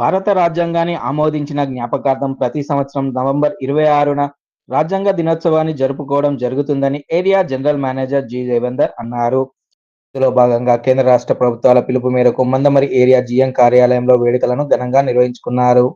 భారత రాజ్యాంగాన్ని ఆమోదించిన జ్ఞాపకార్థం ప్రతి సంవత్సరం నవంబర్ ఇరవై ఆరున రాజ్యాంగ దినోత్సవాన్ని జరుపుకోవడం జరుగుతుందని area general manager G Devender అన్నారు. ఇందులో భాగంగా కేంద్ర రాష్ట్ర ప్రభుత్వాల పిలుపు మేరకు మందమరి ఏరియా జిఎం కార్యాలయంలో వేడుకలను ఘనంగా నిర్వహించుకున్నారు.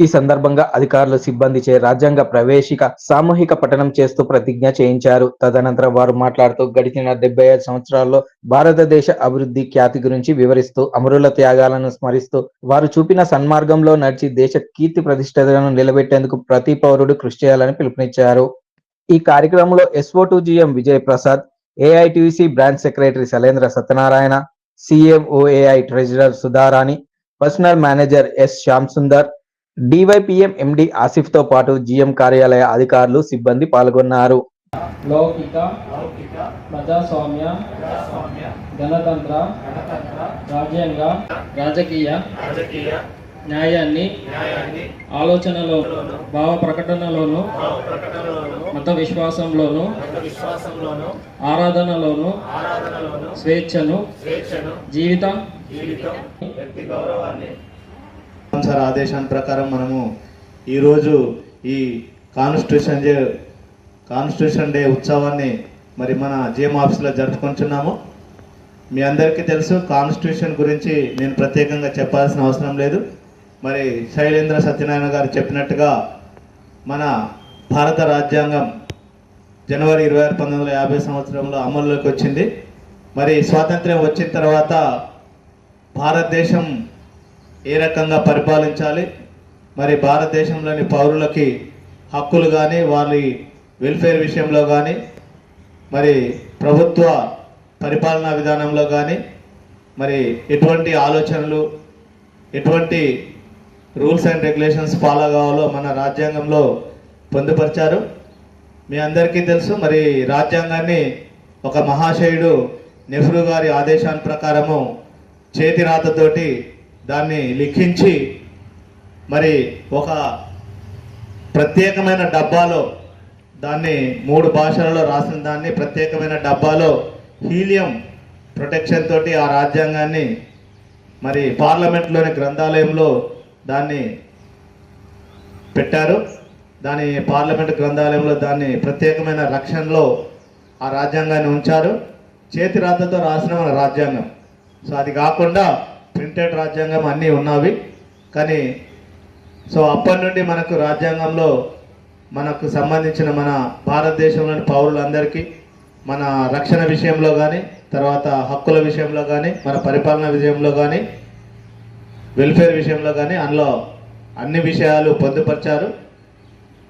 ఈ సందర్భంగా అధికారులు సిబ్బంది చే రాజ్యాంగ ప్రవేశిక సామూహిక పఠనం చేస్తూ ప్రతిజ్ఞ చేయించారు. తదనంతరం వారు మాట్లాడుతూ గడిచిన డెబ్బై ఐదు సంవత్సరాల్లో భారతదేశ అభివృద్ధి ఖ్యాతి గురించి వివరిస్తూ అమరుల త్యాగాలను స్మరిస్తూ వారు చూపిన సన్మార్గంలో నడిచి దేశ కీర్తి ప్రతిష్టలను నిలబెట్టేందుకు ప్రతి పౌరుడు కృషి చేయాలని పిలుపునిచ్చారు. ఈ కార్యక్రమంలో SO to GM Vijay Prasad AITC branch secretary Shailendra Satyanarayana CMOAI treasurer Sudharani personnel manager S Shyam Sundar DYPM MD ఆసిఫ్తో పాటు జిఎం కార్యాలయ అధికారులు సిబ్బంది పాల్గొన్నారు. లౌకిక ప్రజాస్వామ్య గణతంత్ర రాజ్యాంగ రాజకీయ న్యాయాన్ని ఆలోచనలో భావ ప్రకటనలోను మత విశ్వాసంలోను ఆరాధనలోను స్వేచ్ఛను జీవిత సార్ ఆదేశాన్ని ప్రకారం మనము ఈరోజు ఈ కాన్స్టిట్యూషన్ డే కాన్స్టిట్యూషన్ డే ఉత్సవాన్ని మరి మన జిఎం ఆఫీస్లో జరుపుకుంటున్నాము. మీ అందరికీ తెలుసు కాన్స్టిట్యూషన్ గురించి నేను ప్రత్యేకంగా చెప్పాల్సిన అవసరం లేదు. మరి శైలేంద్ర సత్యనారాయణ గారు చెప్పినట్టుగా మన భారత రాజ్యాంగం జనవరి ఇరవై ఆరు పంతొమ్మిది వందల యాభై సంవత్సరంలో అమల్లోకి వచ్చింది. మరి స్వాతంత్ర్యం వచ్చిన తర్వాత భారతదేశం ఏ రకంగా పరిపాలించాలి? మరి భారతదేశంలోని పౌరులకి హక్కులు కానీ వారి వెల్ఫేర్ విషయంలో కానీ మరి ప్రభుత్వ పరిపాలనా విధానంలో కానీ మరి ఎటువంటి ఆలోచనలు ఎటువంటి రూల్స్ అండ్ రెగ్యులేషన్స్ ఫాలో కావాలో మన రాజ్యాంగంలో పొందుపరిచారు. మీ అందరికీ తెలుసు మరి రాజ్యాంగాన్ని ఒక మహాశయుడు నెహ్రూ గారి ఆదేశాల ప్రకారము చేతి రాతతోటి దాన్ని లిఖించి మరి ఒక ప్రత్యేకమైన డబ్బాలో దాన్ని మూడు భాషలలో రాసిన దాన్ని ప్రత్యేకమైన డబ్బాలో హీలియం ప్రొటెక్షన్ తోటి ఆ రాజ్యాంగాన్ని మరి పార్లమెంట్లోని గ్రంథాలయంలో దాన్ని పెట్టారు. దాని పార్లమెంట్ గ్రంథాలయంలో దాన్ని ప్రత్యేకమైన రక్షణలో ఆ రాజ్యాంగాన్ని ఉంచారు. చేతి రాతతో రాసిన మన రాజ్యాంగం. సో అది కాకుండా ప్రింటెడ్ రాజ్యాంగం అన్నీ ఉన్నవి. కానీ సో అప్పటి నుండి మనకు రాజ్యాంగంలో మనకు సంబంధించిన మన భారతదేశంలోని పౌరులందరికీ మన రక్షణ విషయంలో కానీ తర్వాత హక్కుల విషయంలో కానీ మన పరిపాలన విషయంలో కానీ వెల్ఫేర్ విషయంలో కానీ అందులో అన్ని విషయాలు పొందుపరిచారు.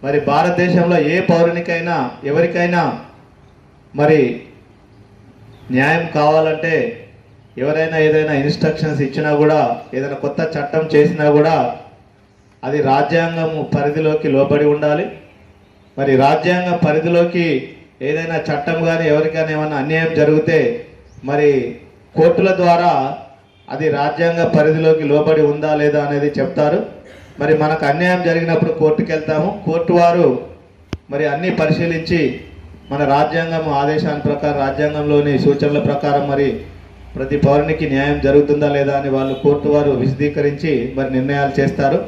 మరి భారతదేశంలో ఏ పౌరునికైనా ఎవరికైనా మరి న్యాయం కావాలంటే ఎవరైనా ఏదైనా ఇన్స్ట్రక్షన్స్ ఇచ్చినా కూడా ఏదైనా కొత్త చట్టం చేసినా కూడా అది రాజ్యాంగం పరిధిలోకి లోబడి ఉండాలి. మరి రాజ్యాంగ పరిధిలోకి ఏదైనా చట్టం కానీ ఎవరికైనా ఏమైనా అన్యాయం జరిగితే మరి కోర్టుల ద్వారా అది రాజ్యాంగ పరిధిలోకి లోబడి ఉందా లేదా అనేది చెప్తారు. మరి మనకు అన్యాయం జరిగినప్పుడు కోర్టుకి వెళ్తాము. కోర్టు వారు మరి అన్నీ పరిశీలించి మన రాజ్యాంగం ఆదేశాల ప్రకారం రాజ్యాంగంలోని సూచనల ప్రకారం మరి ప్రతి పౌరునికి న్యాయం జరుగుతుందా లేదా అని వాళ్ళు కోర్టు వారు విశదీకరించి మరి నిర్ణయాలు చేస్తారు.